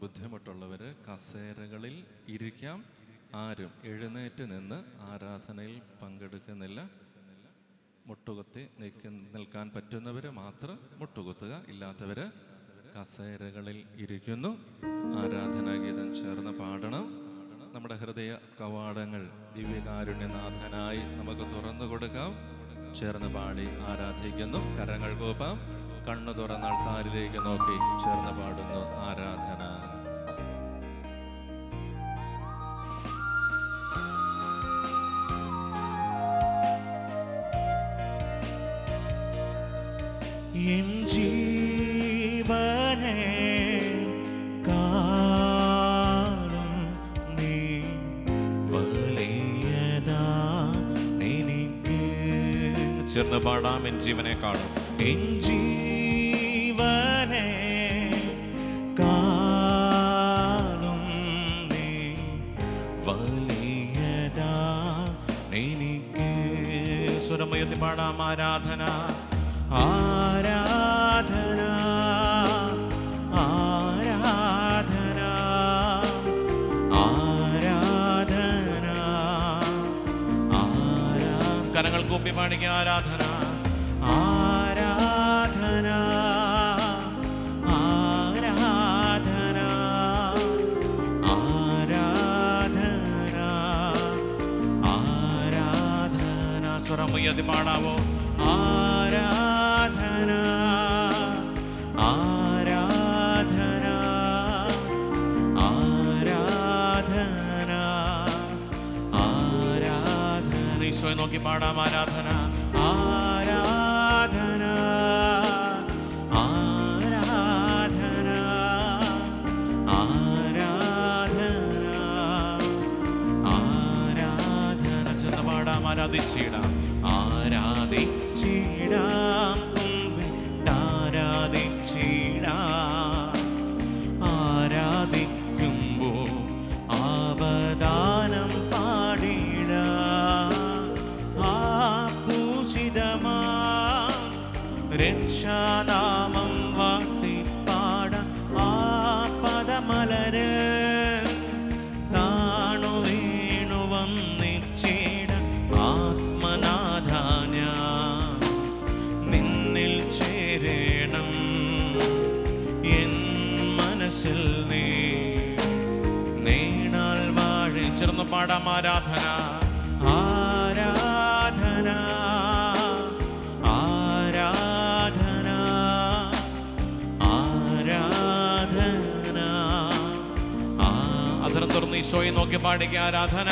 ബുദ്ധിമുട്ടുള്ളവർ കസേരകളിൽ ഇരിക്കാം. ആരും എഴുന്നേറ്റ് നിന്ന് ആരാധനയിൽ പങ്കെടുക്കുന്നില്ല. മുട്ടുകുത്തി നിൽക്ക നിൽക്കാൻ പറ്റുന്നവർ മാത്രം മുട്ടുകുത്തുക. ഇല്ലാത്തവർ കസേരകളിൽ ഇരിക്കുന്നു. ആരാധനാഗീതം ചേർന്ന് പാടണം. നമ്മുടെ ഹൃദയ കവാടങ്ങൾ ദിവ്യകാരുണ്യനാഥനായി നമുക്ക് തുറന്നു കൊടുക്കാം. ചേർന്ന് പാടി ആരാധിക്കുന്നു. കരങ്ങൾ കോപ്പാം കണ്ണു തുറന്ന് അൾത്താരിലേക്ക് നോക്കി ചേർന്ന് പാടുന്നു ആരാധന ചേർന്ന് പാടാം. എൻ ജീവനെ കാണും. എൻ ജീവനെ കാണും നീ. വലിയതാ എനിക്ക് സ്വരമയത്തി പാടാം ആരാധന. ആരാധന കൂപ്പി പാടിക്കുക ആരാധന. ആരാധന. ആരാധന. ആരാധന. ആരാധന. സ്വരം ഉയർത്തി പാടാവോ? ഈശോയെ നോക്കി പാടാം ആരാധന. രക്ഷാനാമം വാട്ടിപ്പാട ആ പദമലര്. താണു വീണു വന്നിച്ചിട ആത്മനാഥാന നിന്നിൽ ചേരണം എൻ മനസ്സിൽ നീ. നീണാൽ വാഴി. ചേർന്ന് പാടാം ആരാധന. ഈശോയെ നോക്കി പാടിക്ക ആരാധന ആരാധന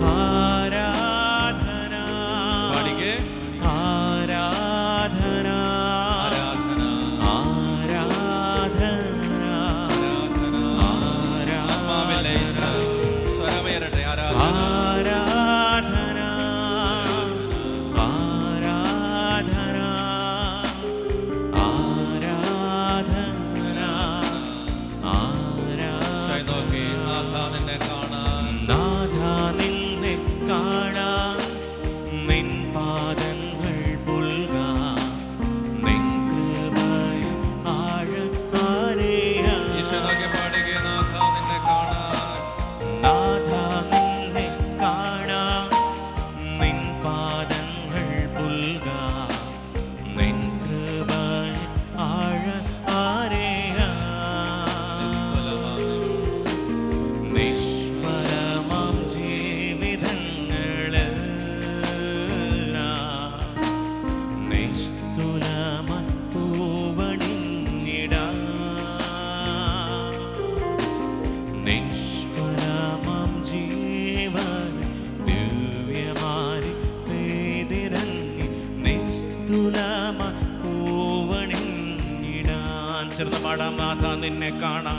ആരാധന നാഥ നിന്നെ കാണാൻ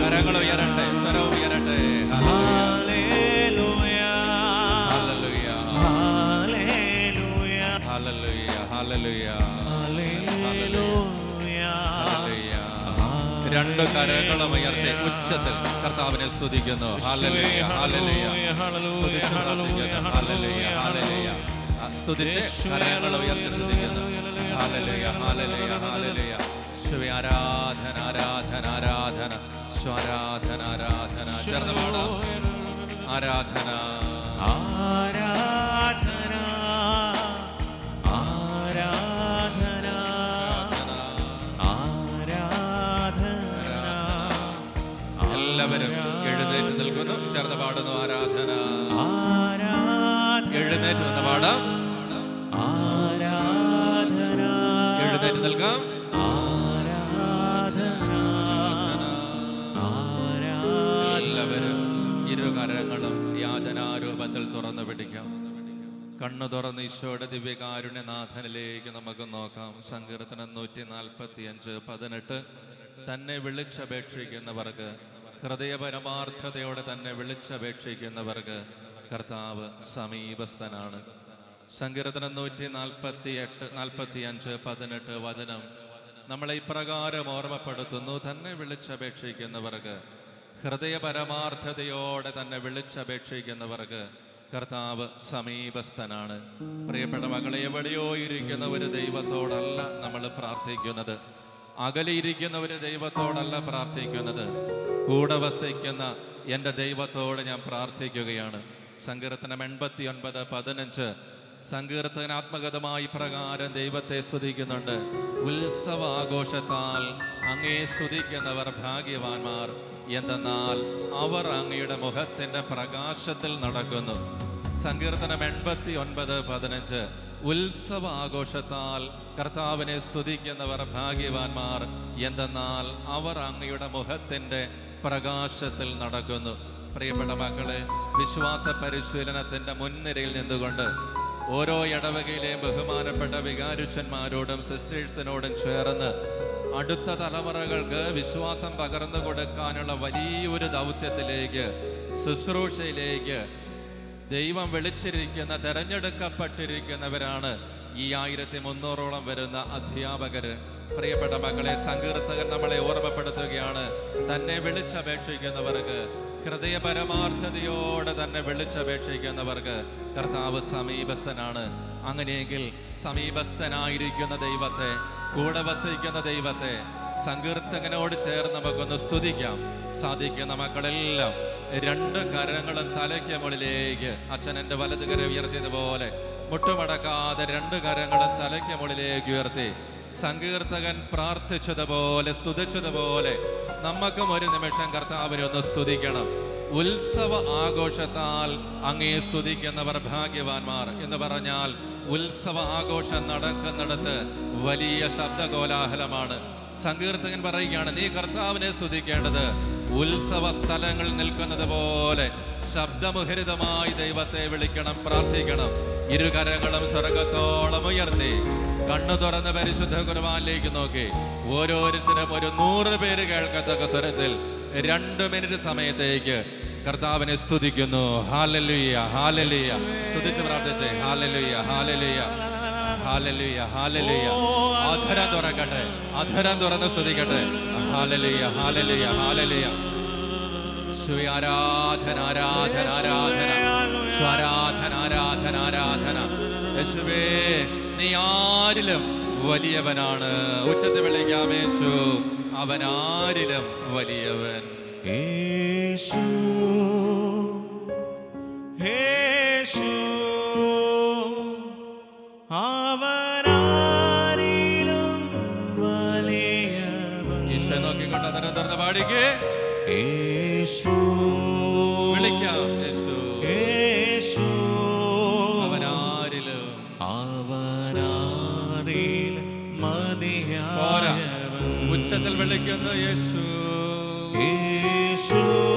കരങ്ങൾ ഉയരട്ടെ സ്വരം ഉയരട്ടെ. രണ്ട് കരങ്ങളും ഉയർത്തി ഉച്ചത്തിൽ കർത്താവിനെ സ്തുതിക്കുന്നു. ഹല്ലേലൂയ സ്തുതിച്ച് കരങ്ങൾ ഉയർത്തി സ്തുതിക്കുന്നു ആരാധന ആരാധന ആരാധന. സ്വരാധന ആരാധന ചേർന്ന് പാടാം. ആരാധന. ആരാധന. ആരാധന. ആരാധന. എല്ലാവരും എഴുന്നേറ്റ് നിൽക്കുന്നു. ചേർന്ന് പാടുന്നു ആരാധന. ആരാധന എഴുന്നേറ്റ് നിന്ന് പാടാം. ആരാധന. എഴുന്നേറ്റ് നിൽക്കാം. ആരാധന. എല്ലാവരും ഇരുകരങ്ങളും യാതനാരൂപത്തിൽ തുറന്നു പിടിക്കാം. കണ്ണു തുറന്ന് ഈശോയുടെ ദിവ്യകാരുണ്യനാഥനിലേക്ക് നമുക്ക് നോക്കാം. സങ്കീർത്തനം നൂറ്റി നാൽപ്പത്തി അഞ്ച് പതിനെട്ട്. തന്നെ വിളിച്ചപേക്ഷിക്കുന്നവർക്ക് ഹൃദയപരമാർത്ഥതയോടെ തന്നെ വിളിച്ചപേക്ഷിക്കുന്നവർക്ക് കർത്താവ് സമീപസ്ഥനാണ്. സങ്കീർത്തനം നൂറ്റി നാൽപ്പത്തി എട്ട് നാൽപ്പത്തി അഞ്ച് പതിനെട്ട് വചനം നമ്മളെ ഇപ്രകാരം ഓർമ്മപ്പെടുത്തുന്നു. തന്നെ വിളിച്ചപേക്ഷിക്കുന്നവർക്ക് ഹൃദയപരമാർത്ഥതയോടെ തന്നെ വിളിച്ചപേക്ഷിക്കുന്നവർക്ക് കർത്താവ് സമീപസ്ഥനാണ്. പ്രിയപ്പെട്ട മകളെ എവിടെയോ ഇരിക്കുന്ന ഒരു ദൈവത്തോടല്ല നമ്മൾ പ്രാർത്ഥിക്കുന്നത്. അകലിയിരിക്കുന്ന ഒരു ദൈവത്തോടല്ല പ്രാർത്ഥിക്കുന്നത്. കൂടെ വസിക്കുന്ന എന്റെ ദൈവത്തോട് ഞാൻ പ്രാർത്ഥിക്കുകയാണ്. സങ്കീർത്തനം എൺപത്തി ഒൻപത് പതിനഞ്ച് സങ്കീർത്തനാത്മകതമായി പ്രകാരം ദൈവത്തെ സ്തുതിക്കുന്നുണ്ട്. ഉത്സവാഘോഷത്താൽ അങ്ങയെ അങ്ങേ സ്തുതിക്കുന്നവർ ഭാഗ്യവാന്മാർ. എന്തെന്നാൽ അവർ അങ്ങയുടെ മുഖത്തിന്റെ പ്രകാശത്തിൽ നടക്കുന്നു. സങ്കീർത്തനം എൺപത്തി ഒൻപത് പതിനഞ്ച്. ഉത്സവ ആഘോഷത്താൽ കർത്താവിനെ സ്തുതിക്കുന്നവർ ഭാഗ്യവാന്മാർ. എന്തെന്നാൽ അവർ അങ്ങയുടെ മുഖത്തിന്റെ പ്രകാശത്തിൽ നടക്കുന്നു. പ്രിയപ്പെട്ട മക്കളെ വിശ്വാസ പരിശീലനത്തിന്റെ മുൻനിരയിൽ നിന്നുകൊണ്ട് ഓരോ ഇടവകയിലെയും ബഹുമാനപ്പെട്ട വികാരുച്ചന്മാരോടും സിസ്റ്റേഴ്സിനോടും ചേർന്ന് അടുത്ത തലമുറകൾക്ക് വിശ്വാസം പകർന്നു കൊടുക്കാനുള്ള വലിയൊരു ദൗത്യത്തിലേക്ക് ശുശ്രൂഷയിലേക്ക് ദൈവം വിളിച്ചിരിക്കുന്ന തെരഞ്ഞെടുക്കപ്പെട്ടിരിക്കുന്നവരാണ് ഈ ആയിരത്തി മുന്നൂറോളം വരുന്ന അധ്യാപകർ പ്രിയപ്പെട്ട മക്കളെ സങ്കീർത്തകൻ നമ്മളെ ഓർമ്മപ്പെടുത്തുകയാണ്. തന്നെ വിളിച്ചപേക്ഷിക്കുന്നവർക്ക് ഹൃദയപരമാർത്ഥതയോടെ തന്നെ വിളിച്ചപേക്ഷിക്കുന്നവർക്ക് കർത്താവ് സമീപസ്ഥനാണ്. അങ്ങനെയെങ്കിൽ സമീപസ്ഥനായിരിക്കുന്ന ദൈവത്തെ കൂടെ വസിക്കുന്ന ദൈവത്തെ സങ്കീർത്തകനോട് ചേർന്ന് നമുക്കൊന്ന് സ്തുതിക്കാം. സാധിക്കുന്ന മക്കളെല്ലാം രണ്ട് കരങ്ങളും തലയ്ക്ക് മുകളിലേക്ക് അച്ഛൻ എന്റെ വലതുകര ഉയർത്തിയതുപോലെ മുട്ടുമടക്കാതെ രണ്ട് കരങ്ങളും തലയ്ക്ക് മുകളിലേക്ക് ഉയർത്തി. സങ്കീർത്തകൻ പ്രാർത്ഥിച്ചതുപോലെ സ്തുതിച്ചതുപോലെ നമുക്കും ഒരു നിമിഷം കർത്താവിനെ ഒന്ന് സ്തുതിക്കണം. ഉത്സവ ആഘോഷത്താൽ അങ്ങേ സ്തുതിക്കുന്നവർ ഭാഗ്യവാന്മാർ എന്ന് പറഞ്ഞാൽ ഉത്സവ ആഘോഷം നടക്കുന്നിടത്ത് വലിയ ശബ്ദകോലാഹലമാണ്. സങ്കീർത്തകൻ പറയുകയാണ് നീ കർത്താവിനെ സ്തുതിക്കേണ്ടത് ഉത്സവ സ്ഥലങ്ങളിൽ നിൽക്കുന്നത് പോലെ ശബ്ദമുഹരിതമായി ദൈവത്തെ വിളിക്കണം പ്രാർത്ഥിക്കണം. ഇരുകരങ്ങളും സ്വർഗത്തോളം ഉയർത്തി. കണ്ണു തുറന്ന് പരിശുദ്ധ കുർബാനിലേക്ക് നോക്കി. ഓരോരുത്തരും ഒരു നൂറ് പേര് കേൾക്കത്തക്ക സ്വരത്തിൽ രണ്ട് മിനിറ്റ് സമയത്തേക്ക് കർത്താവിനെ സ്തുതിക്കുന്നു. ഹാലലുയ്യ ഹാലലുയ്യ സ്തുതിച്ച് പ്രാർത്ഥിച്ചേ. ഹാലലുയ്യ ഹാലലുയ്യ ഹാലലുയ്യ ഹാലലുയ്യ അധരം തുറക്കട്ടെ. അധരം തുറന്ന് സ്തുതിക്കട്ടെ. ഹാലലുയ്യ ഹാലലുയ്യ ഹാലലുയ്യ ശ്രീ ആരാധന ആരാധന ആരാധന. സ്വരാധന ആരാധന ആരാധന യേശുവേ നീ ആരിലും വലിയവനാണ്. ഉച്ചത്തിൽ വിളിക്കാമേശു അവൻ ആരിലും വലിയവൻ. യേശു യേശു അവനാരിലും വലിയവൻ. ഈശോ നോക്കിക്കൊണ്ട് അതിനെ തുറന്ന് പാടിക്കേ. യേശു മതിയായവൻ ഉച്ചത്തിൽ വിളിക്കുന്നു യേശു. യേശു.